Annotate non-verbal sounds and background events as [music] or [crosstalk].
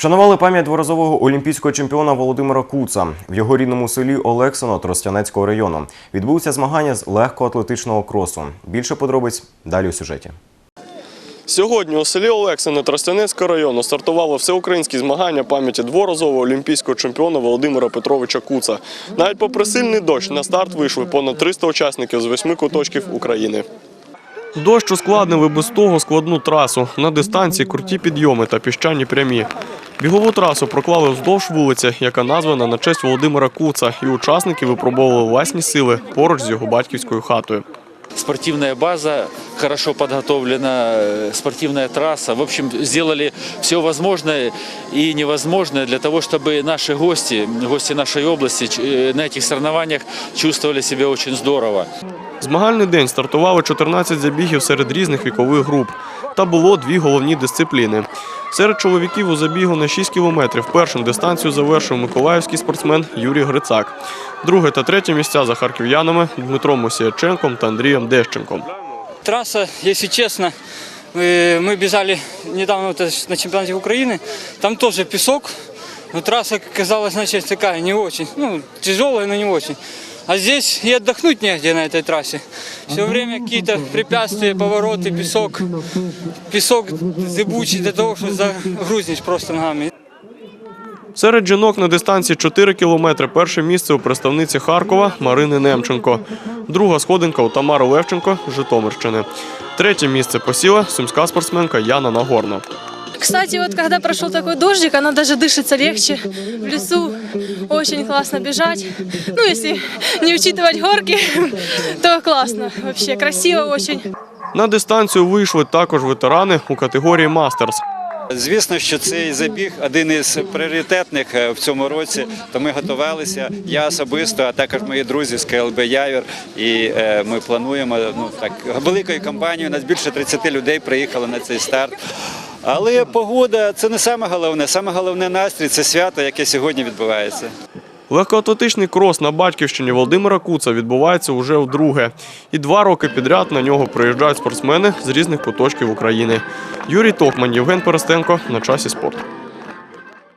Вшанували пам'ять дворазового олімпійського чемпіона Володимира Куца в його рідному селі Олексино Тростянецького району. Відбулися змагання з легкоатлетичного кросу. Більше подробиць далі у сюжеті. Сьогодні у селі Олексине Тростянецького району стартувало всеукраїнські змагання пам'яті дворазового олімпійського чемпіона Володимира Петровича Куца. Навіть попри сильний дощ на старт вийшли понад 300 учасників з восьми куточків України. Дощ ускладнив і без того складну трасу. На дистанції круті підйоми та піщані прямі. Бігову трасу проклали вздовж вулиці, яка названа на честь Володимира Куца, і учасники випробовували власні сили поруч з його батьківською хатою. спортивная база хорошо подготовлена, э, спортивная трасса. В общем, сделали все возможное и невозможное для того, чтобы наши гости, гости нашей области ч- э, на этих соревнованиях чувствовали себя очень здорово. Змагальний день стартували 14 забігів серед різних вікових груп. Та було дві головні дисципліни. Серед чоловіків у забігу на 6 кілометрів першим дистанцію завершив миколаївський спортсмен Юрій Грицак. Друге та третє місця за харків'янами Дмитром Мосіяченком та Андрієм Дещенком. Трасса, если честно, э, мы бежали недавно вот на чемпионате Украины, там тоже песок, но трасса казалась, значит, такая не очень, ну, тяжелая, но не очень. А здесь и отдохнуть негде на этой трассе. Все время какие-то препятствия, повороты, песок. Песок зыбучий для того, что загрузнешь просто ногами. Серед жінок на дистанції 4 кілометри перше місце у представниці Харкова Марини Немченко. Друга сходинка у Тамари Левченко з Житомирщини. Третє місце посіла сумська спортсменка Яна Нагорна. Кстати, вот когда прошел такой дождик, оно даже дышится легче. В лесу очень классно бежать. Ну, если не учитывать горки, [laughs] то классно. Вообще красиво очень. На дистанцію вийшли також ветерани у категорії Мастерс. Звісно, що цей забіг один із пріоритетних е, в цьому році. То ми готувалися. Я особисто, а також мої друзі з КЛБ Явір. І е, ми плануємо ну так великою компанією. У нас більше 30 людей приїхало на цей старт. Але погода це не саме головне. Саме головне настрій це свято, яке сьогодні відбувається. Легкоатлетичний крос на батьківщині Володимира Куца відбувається уже вдруге. І два роки підряд на нього приїжджають спортсмени з різних куточків України. Юрій Токман, Євген Перестенко на часі спорту.